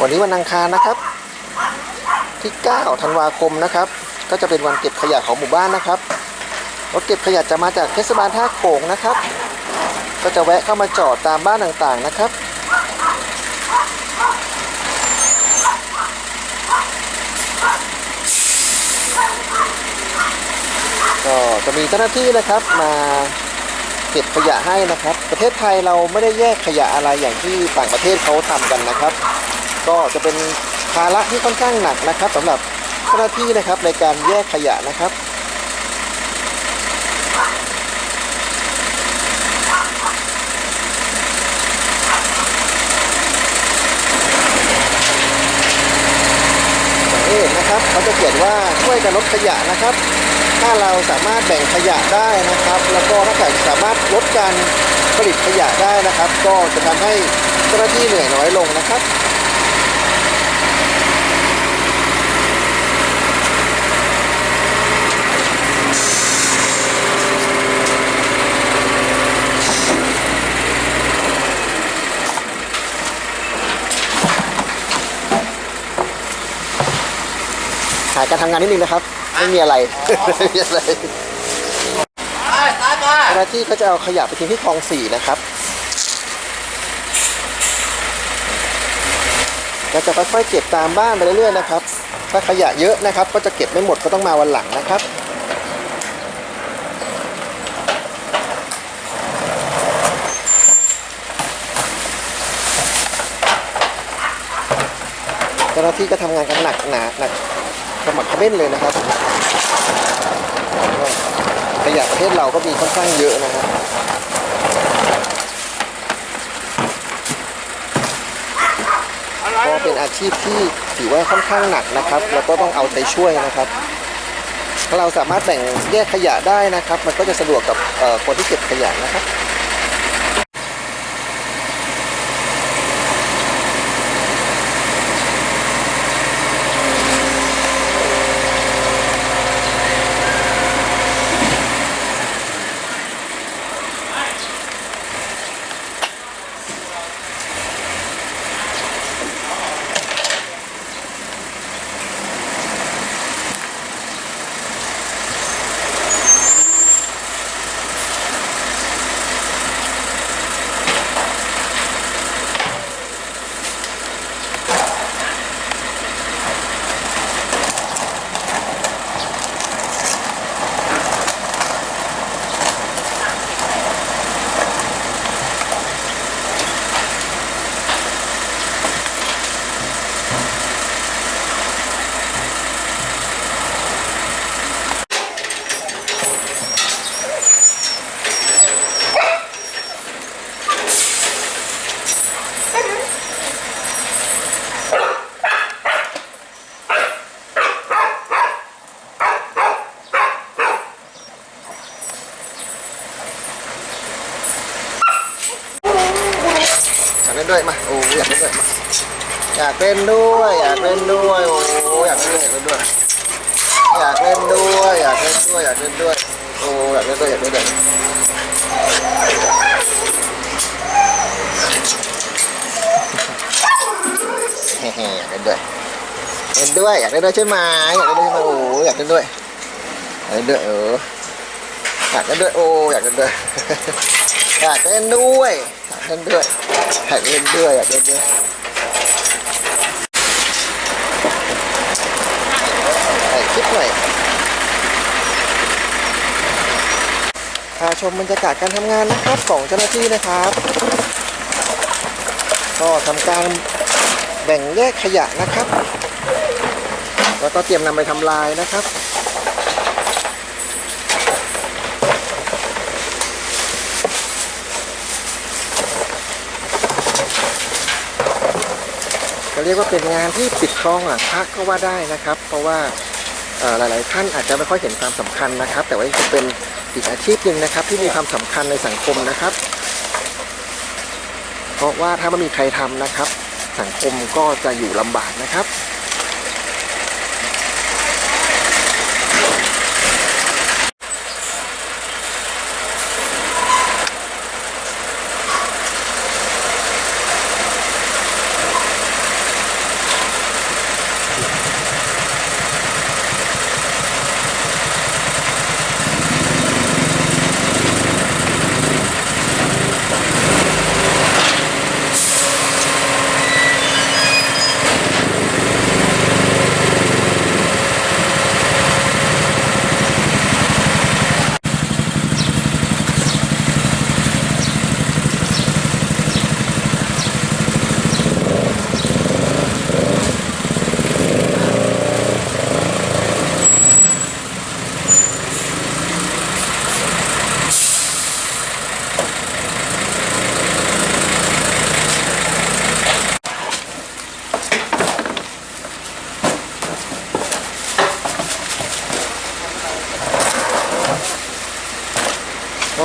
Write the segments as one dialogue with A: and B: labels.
A: วันนี้วันอังคารนะครับ ที่ 9 ธันวาคมนะครับ ก็จะเป็นวันเก็บขยะของหมู่บ้านนะครับรถเก็บขยะจะมาจากเทศบาลท่าโขงนะครับ ก็จะแวะเข้ามาจอดตามบ้านต่างๆนะครับ ก็จะมีเจ้าหน้าที่นะครับมาเก็บขยะให้นะครับ ประเทศไทยเราไม่ได้แยกขยะอะไรอย่างที่ต่างประเทศเขาทำกันนะครับ ก็จะเป็นภาระที่ค่อนข้างหนักนะครับสำหรับเจ้าหน้าที่นะครับในการแยกขยะนะครับนะครับเขาจะเขียนว่าช่วยกันลดขยะนะครับ ถ้าเราสามารถแบ่งขยะได้นะครับ แล้วก็ถ้าเกิดสามารถลดการผลิตขยะได้นะครับ ก็จะทำให้เจ้าหน้าที่เหนื่อยน้อยลงนะครับ การทำงานนิดนึงนะครับ ไม่มีอะไรไม่มีอะไร
B: ไปตายไป
A: เจ้าหน้าที่ก็จะเอาขยะไปทิ้งที่คลองสี่นะครับก็จะค่อยๆเก็บตามบ้านไปเรื่อยๆนะครับ ถ้าขยะเยอะนะครับ ก็จะเก็บไม่หมดก็ต้องมาวันหลังนะครับเจ้าหน้าที่ก็ทำงานกันหนักหนาหนัก สมัครเขม้นเลยนะครับขยะประเทศเราก็มีค่อนข้างเยอะนะครับก็เป็นอาชีพที่ถือว่าค่อนข้างหนักนะครับ แล้วก็ต้องเอาใจช่วยนะครับถ้าเราสามารถแบ่งแยกขยะได้นะครับ มันก็จะสะดวกกับเอ่อคนที่เก็บขยะนะครับ อยากเล่นด้วยมาโอ้อยากเล่นด้วยมาอยากเล่นด้วยอยากเล่นด้วยโอ้อยากเล่นด้วยอยากเล่นด้วยอยากเล่นด้วยอยากเล่นด้วยอยากเล่นด้วยโอ้อยากเล่นด้วยอยากเล่นด้วยเฮ้ๆอยากเล่นด้วยเล่นด้วยอยากเล่นด้วยใช่ไหมอยากเล่นด้วยใช่ไหมโอ้อยากเล่นด้วยอยากเล่นด้วยเอออยากเล่นด้วยโอ้อยากเล่นด้วย อยากเล่นด้วยอยากเล่นด้วยอยากเล่นด้วยอยากเล่นด้วยถ่ายคลิปหน่อยพาชมบรรยากาศการทำงานนะครับของเจ้าหน้าที่นะครับ ก็ทำการแบ่งแยกขยะนะครับ แล้วก็เตรียมนำไปทำลายนะครับ ก็ เรียกว่าเป็นงานที่ปิดทองหลังพระก็ว่าได้นะครับ เพราะว่าหลาย ๆ ท่านอาจจะไม่ค่อยเห็นความสำคัญนะครับ แต่ว่าจะเป็นอีกอาชีพหนึ่งนะครับ ที่มีความสำคัญในสังคมนะครับ เพราะว่าถ้าไม่มีใครทำนะครับ สังคมก็จะอยู่ลำบากนะครับ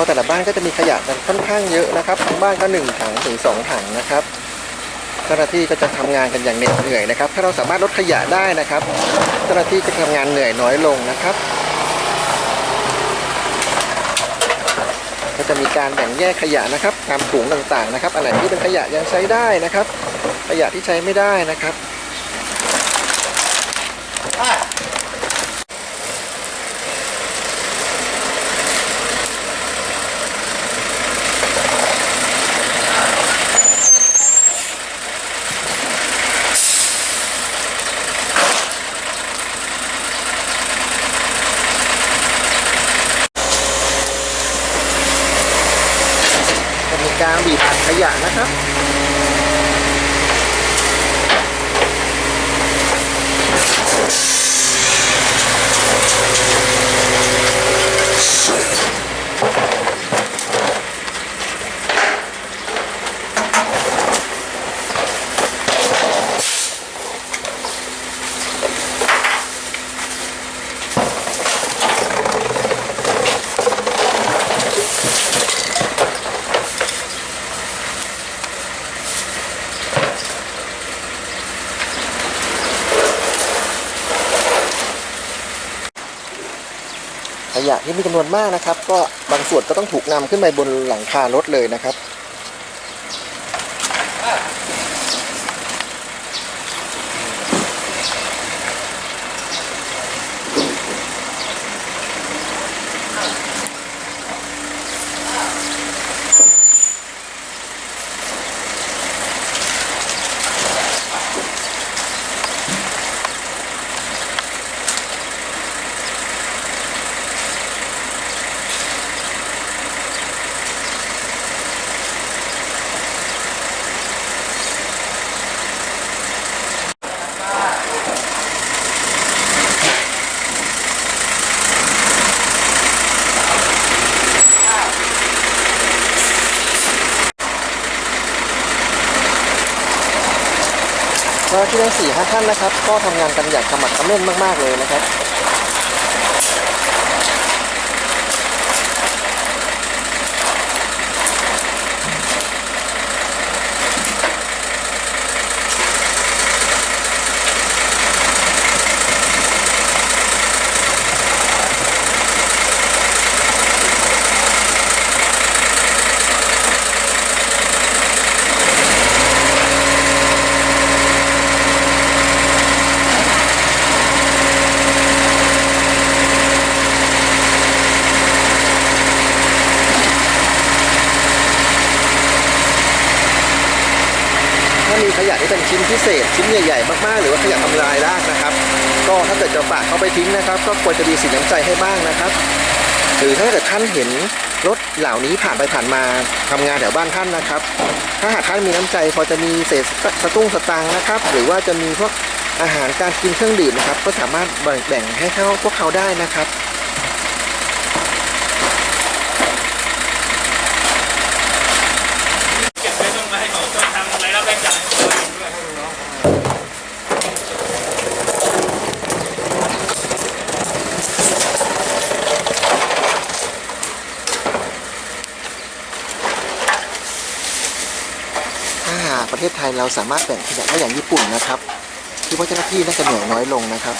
A: แต่ละบ้านก็จะมีขยะกันค่อนข้างเยอะนะครับบางบ้านก็หนึ่งถังถึงสองถังนะครับเจ้าหน้าที่ก็จะทำงานกันอย่างเหน็ดเหนื่อยนะครับ ถ้าเราสามารถลดขยะได้นะครับ เจ้าหน้าที่จะทำงานเหนื่อยน้อยลงนะครับ ก็จะมีการแบ่งแยกขยะนะครับตามถุงต่างๆนะครับอันไหนที่เป็นขยะยังใช้ได้นะครับ ขยะที่ใช้ไม่ได้นะครับ จะมีการบีบอัดขยะนะครับ ขยะ ที่มีจำนวนมากนะครับ ก็บางส่วนก็ต้องถูกนำขึ้นไปบนหลังคารถเลยนะครับ ที่ทั้งสี่ห้าท่านนะครับ ก็ทำงานกันอย่างขมักเขม้นมาก ๆ เลยนะครับ เป็นชิ้นพิเศษ ชิ้นใหญ่ๆมากๆ หรือว่าขยะทำลายรากนะครับ ก็ถ้าเกิดจะฝากเขาไปทิ้งนะครับ ก็ควรจะมีสินน้ำใจให้บ้างนะครับ หรือถ้าเกิดท่านเห็นรถเหล่านี้ผ่านไปผ่านมาทำงานแถวบ้านท่านนะครับ ถ้าหากท่านมีน้ำใจพอจะมีเศษสตุ้งสตางค์นะครับ หรือว่าจะมีพวกอาหารการกินเครื่องดื่มนะครับ ก็สามารถแบ่งให้เขาพวกเขาได้นะครับ
C: เก็บไว้ต้องมาให้เขาต้องทำรายรับรายจ่ายของตัวเองด้วย
A: ถ้าหากประ เราสามารถแบ่งขยะได้อย่างญี่ปุ่นนะครับที่เจ้าหน้าที่น่าจะเหนื่อยน้อยลงนะครับ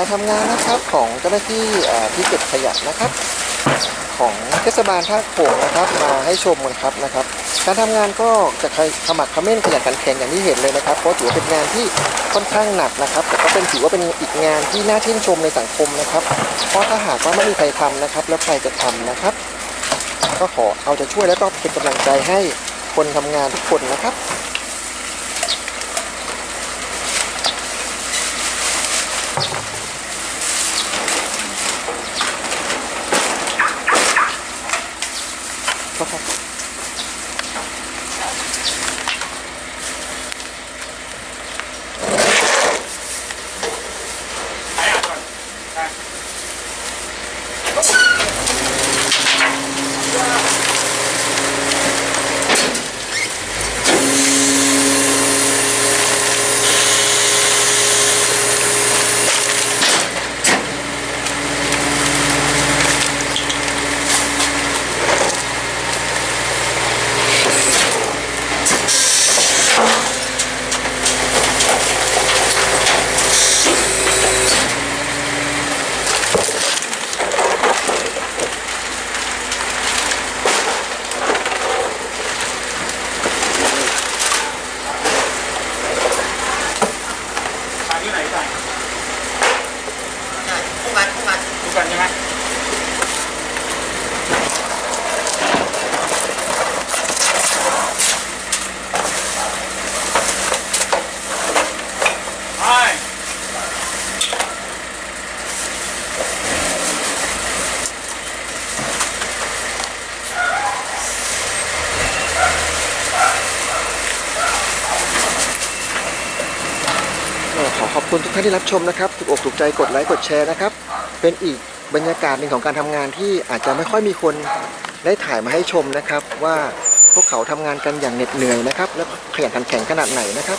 A: การทำงานนะครับของเจ้าหน้าที่ที่เก็บขยะนะครับ ของเทศบาลท่าโขงนะครับมาให้ชมกันครับนะครับ การทำงานก็จะขมักขม้นขยันขันแข็งอย่างที่เห็นเลยนะครับเพราะถือว่าเป็นงานที่ค่อนข้างหนักนะครับ แต่ก็เป็นถือว่าเป็นอีกงานที่น่าชื่นชมในสังคมนะครับ เพราะถ้าหากว่าไม่มีใครทำนะครับ แล้วใครจะทำนะครับ ก็ขอเอาใจะช่วยแล้วก็เป็นกำลังใจให้คนทำงานทุกคนนะครับ ก็ครับ
C: ใช้อ่านก่อนไป ไปที่ไหนใส่
B: คู่กันคู่กัน
C: ดูกันใช่ไหมไป
A: ก็ขอขอบคุณทุกท่านที่รับชมนะครับ ถูกอกถูกใจกดไลค์กดแชร์นะครับ เป็นอีกบรรยากาศหนึ่งของการทำงานที่อาจจะไม่ค่อยมีคนได้ถ่ายมาให้ชมนะครับ ว่าพวกเขาทำงานกันอย่างเหน็ดเหนื่อยนะครับ และขยันขันแข็งขนาดไหนนะครับ